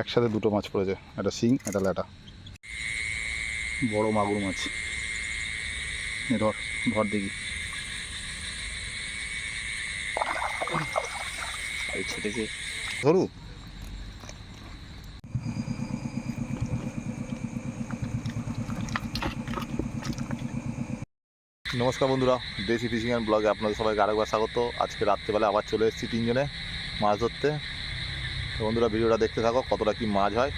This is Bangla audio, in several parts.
একসাথে দুটো মাছ পড়েছে, একটা শিং, একটা ল্যাটা। বড় মাগুর মাছ। ধর ধর দেখি। ধরু। নমস্কার বন্ধুরা, দেশি ফিশিং অ্যান্ড ব্লগে আপনাদের সবাইকে আরেকবার স্বাগত। আজকে রাত্রেবেলা আবার চলে এসেছি তিনজনে মাছ ধরতে। তো বন্ধুরা ভিডিওটা দেখতে থাকো, কতটা কি মাছ হয়।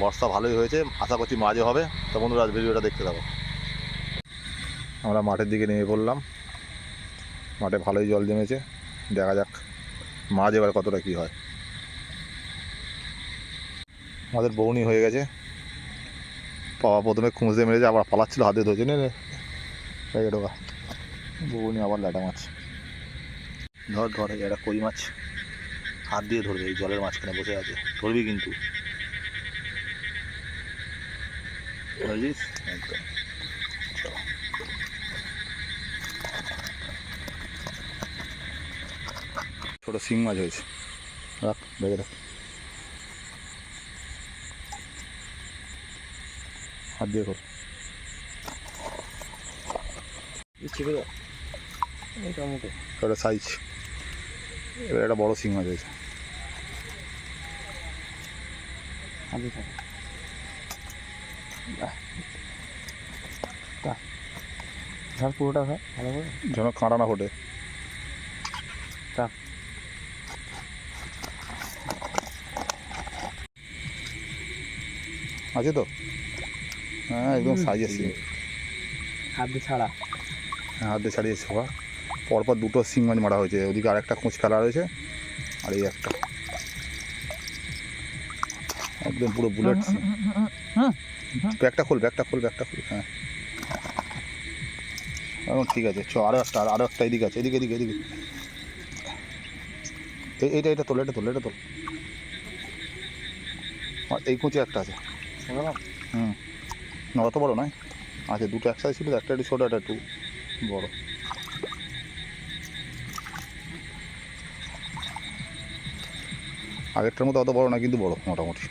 বর্ষা ভালোই হয়েছে, আশা করছি মাছও হবে। তো বন্ধুরা ভিডিওটা দেখতে থাকো। আমরা মাঠের দিকে নেমে পড়লাম। মাঠে ভালোই জল জমেছে। দেখা যাক মাছ এবার কতটা কি হয়। আমাদের বৌনি হয়ে গেছে। পাওয়া প্রথমে খুঁজতে মেরেছে, আবার পালাচ্ছিল, হাতে ধরেছে। নে ঢোকা। বৌনি আবার ল্যাটা মাছ ধর ধর একটা কই মাছ। হাত দিয়ে ধরবে এই জলের মাঝখানে বসে আছে। ধরবি কিন্তু। একদম। ছোট শিং মাছ হয়েছে। রাখ বেগে রাখ। হাত দিয়ে কর মোটামুটি সাইজ এবার একটা বড় শিং মাছ হয়েছে আগে পুরোটা ধর ভালো করে। যেন কাঁটা না ফোটে। টাক। আছে তো? হ্যাঁ একদম সাইজের শিং হাত দিয়ে ছাড়া। হ্যাঁ হাত দিয়ে ছাড়িয়েছে সবার পরপর দুটো শিং মাছ মারা হয়েছে। ওদিকে আরেকটা খোঁজ ফেলা রয়েছে আর এই একটা। একদম পুরো বুলেট ব্যাগটা খোল ব্যাগটা খোল ব্যাগটা খোল হ্যাঁ। এখন ঠিক আছে চ আরও একটা আরও একটা এদিকে আছে এদিকে এদিকে এদিকে। এই এইটা এটা তোল এটা তোল এটা তোল। আর এই কুঁচি একটা আছে। হুম। না অত বড় নয়। আচ্ছা দুটো একসাথে ছিল একটা একটু ছোটো একটা একটু বড়। আগেরটার মতো অত বড় না কিন্তু বড় মোটামুটি।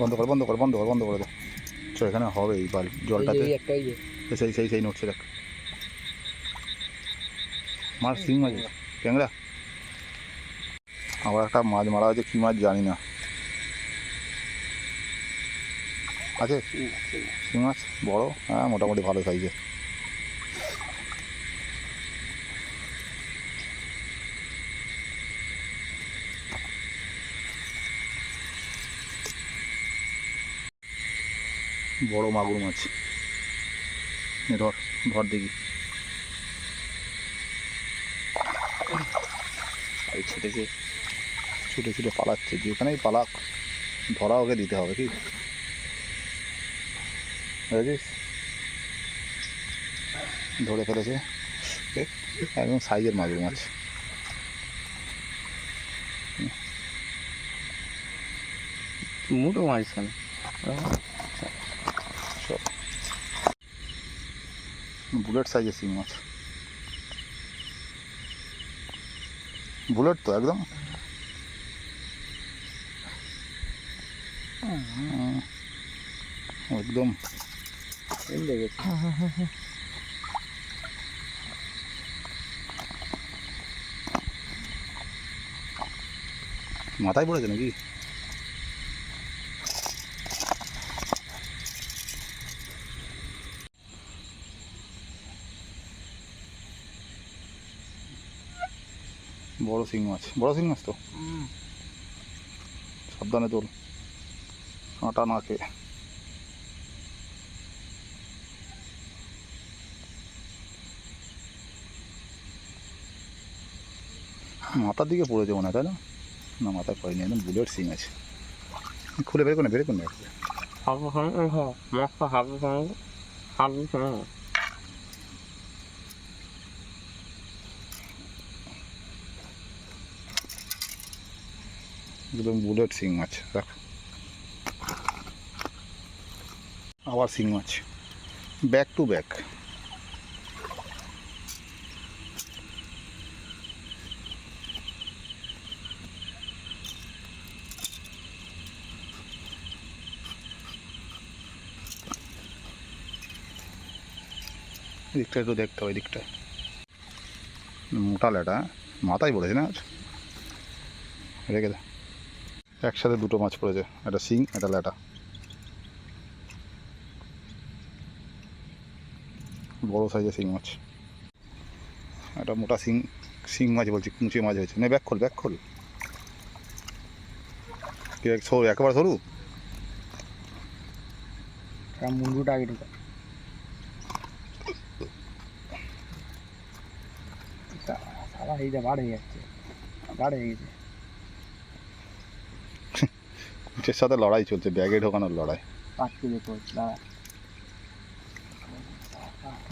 বন্ধ কর বন্ধ কর বন্ধ কর বন্ধ করে দে। চল এখানে হবে এই বাল জলটাতে। সেই সেই সেই নড়ছে দেখ। মাছ শিং মাছ ট্যাংরা। আবার একটা মাছ মারা হয়েছে কী মাছ জানি না। আছে? শিং মাছ বড়? হ্যাঁ মোটামুটি ভালো সাইজের। বড় মাগুর মাছ। ধর ধর দেখি। এই ছুটে ছুটে পালাচ্ছে যেখানেই পালাক, ধরা ওকে দিতে হবে কি? বুঝেছিস? ধরে ফেলেছে। একদম সাইজের মাগুর মাছ। মুটো মাছ বুলেট সাইজের শিং মাছ। বুলেট তো একদম। একদম। মাথায় পড়েছে নাকি? বড় শিং মাছ বড় শিং মাছ তো? সাবধানে তোল। কাঁটা না খেয়ে। মাথার দিকে পড়েছে মনে হয় তাই না? না মাথায় পড়েনি একদম বুলেট সিং আছে। খুলে বের করে বের করে হালকা সঙ্গে হ্যাঁ মাছটা একদম বুলেট শিং মাছ, দেখ। আবার শিং মাছ। ব্যাক টু ব্যাক দিকটা একটু দেখতে হবে দিকটা মোটা লেটা, মাথায় পড়েছে না রেখে দেয় একসাথে দুটো মাছ পড়েছে, একটা শিং, একটা ল্যাটা। বড় সাইজের শিং মাছ। একটা মোটা শিং শিং মাছ বলছি, কুঁচে মাছ হয়েছে। নে ব্যাক খোল ব্যাক খোল। সরু, একেবারে সরু। মুন্ডুটা আগে ঢুকা। সারা এই যা বার হয়ে যাচ্ছে বার হয়ে গেছে। কুচের সাথে লড়াই চলছে ব্যাগে ঢোকানোর লড়াই। দাঁড়া।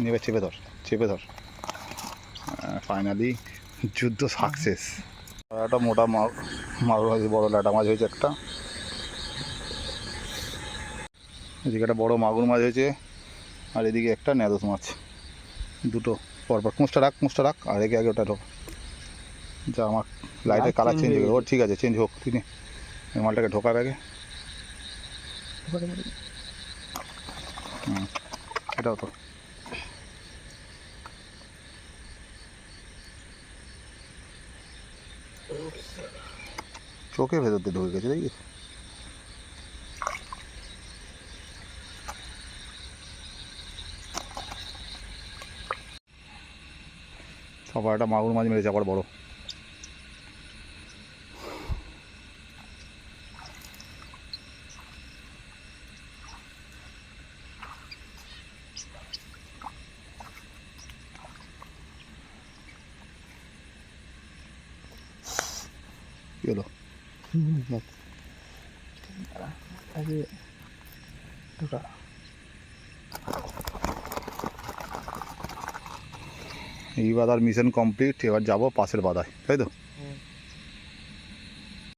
নেবে চেপে ধর চেপে ধর। ফাইনালি যুদ্ধ সাকসেস একটা মোটা মাছ মাগুর মাছ বড় ল্যাটা মাছ হয়েছে একটা। এদিকে একটা বড় মাগুর মাছ হয়েছে আর এদিকে একটা ন্যাদোস মাছ। দুটো পরপর। কুঁচটা রাখ কুঁচটা রাখ আর একে আগে ওটা ঢোক। যা আমার লাইটের কালার চেঞ্জ হয়ে ও ঠিক আছে চেঞ্জ হোক তুই নে এই মালটাকে ঢোকা ব্যাগে এটাও তো। চোখে ভেতর দিয়ে ঢুকে গেছে দেখি সবার একটা মাগুর মাছ মেরেছে আবার বড়। ঢুকা এইবার আর মিশন কমপ্লিট এবার যাব পাশের বাদায় তাই তো?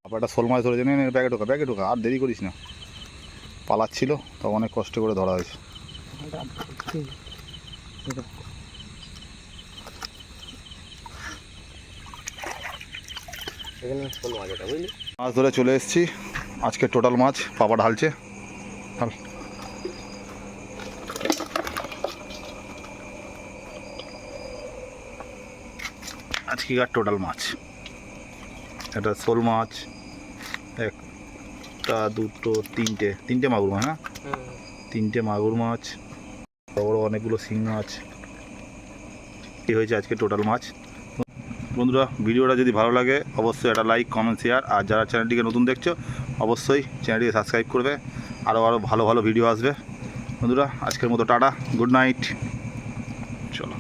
আবার একটা শোল মাছ ধরেছে নে ব্যাগে ঢোকা ব্যাগে ঢোকা আর দেরি করিস না। পালাচ্ছিল তো অনেক কষ্ট করে ধরা হয়েছে। মাছ ধরে চলে এসেছি। আজকে টোটাল মাছ পাপা ঢালছে। ঢাল। আজকেকার টোটাল মাছ। এটা শোল মাছ, একটা, দুটো, তিনটে। তিনটে মাগুর মাছ না তিনটে মাগুর মাছ, বড় বড় অনেকগুলো শিং মাছ। এই হয়েছে আজকে টোটাল মাছ। বন্ধুরা, ভিডিওটা যদি ভালো লাগে, অবশ্যই একটা লাইক কমেন্ট শেয়ার আর যারা চ্যানেলটিকে নতুন দেখছ, অবশ্যই চ্যানেলটিকে সাবস্ক্রাইব করবে। আরও আরও ভালো ভালো ভিডিও আসবে। বন্ধুরা, আজকের মতো টাটা গুড নাইট চলো।